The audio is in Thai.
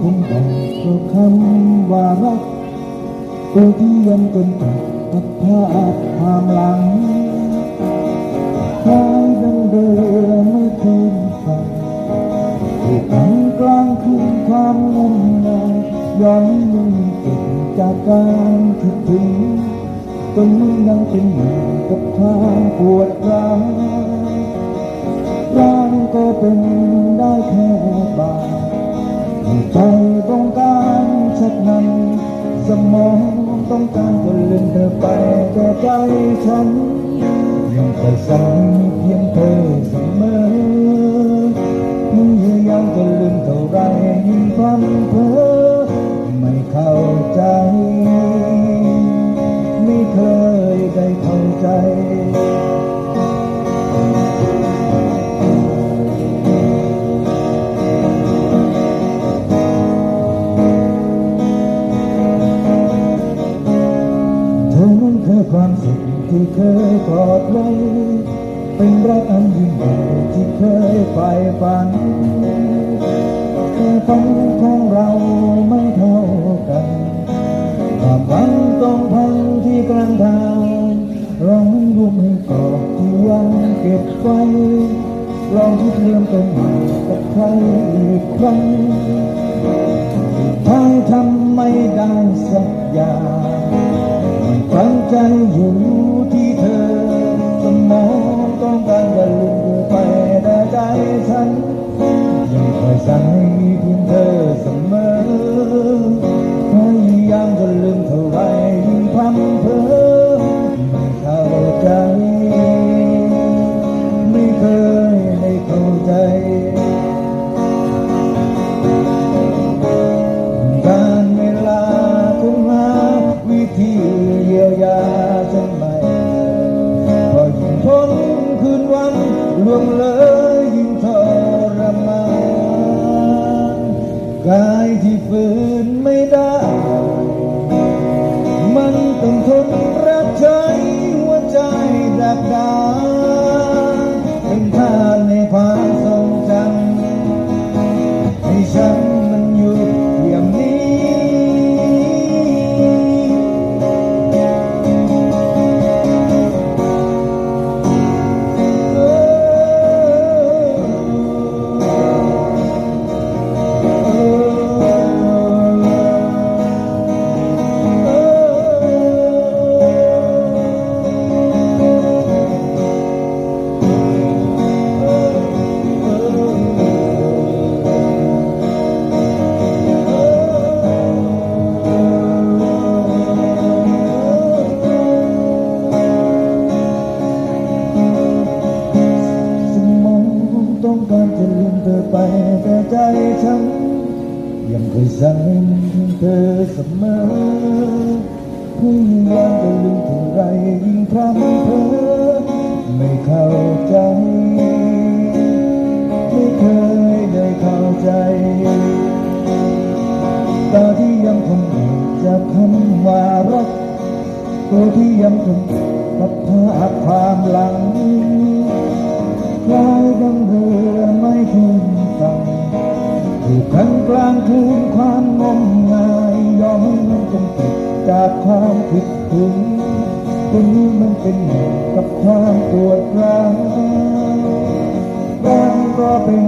คงบอกเพราะคำว่ารักตัวที่ยังจนตัดกับภาพความหลังคล้ายดังเดิมไม่คืนฝันถูกขังกลางคืนความงุ่มงายย้อนยิ่งเก็บจากการคิดถึงจนยังเป็นเหนึ่งกับความปวดร้าวร่างก็เป็น ใจต้องการชักนั้นสมองต้องการจะลืมเธอไปแต่ใจฉันยังคอยสั่ง ความสุขที่เคยกอดไว้เป็นรักอันยิ่งใหญ่ที่เคยใฝ่ฝันแต่ฝันของเราไม่เท่ากันความหวังต้องพังที่กลางทางลองรวมให้กอดที่ยังเก็บไว้ลองคิดเรื่องเป็นใหม่กับใครอีกครั้งถ้าทำไม่ได้สักอย่าง ฝัง ล่วงเลยยิ่งทรมานกายที่ฝืนไม่ได้ ไปแต่ใจฉัน ยังเคยสั่งให้มันถึงเธอเสมอพยายามจะลืมเท่าไรยิ่งพร่ำเพ้อไม่เข้าใจ ไม่เคยได้เข้าใจ ตาที่ยังคงอยู่จากคำว่ารักตัวที่ยังคงกับภาพความหลังคล้ายดังเรือไม่ กันกลางคืนความงมงายยอมให้มันจนติดจากความผิดถึงคนนี้มันเป็นกับความปวดร้าวบ้านก็เป็น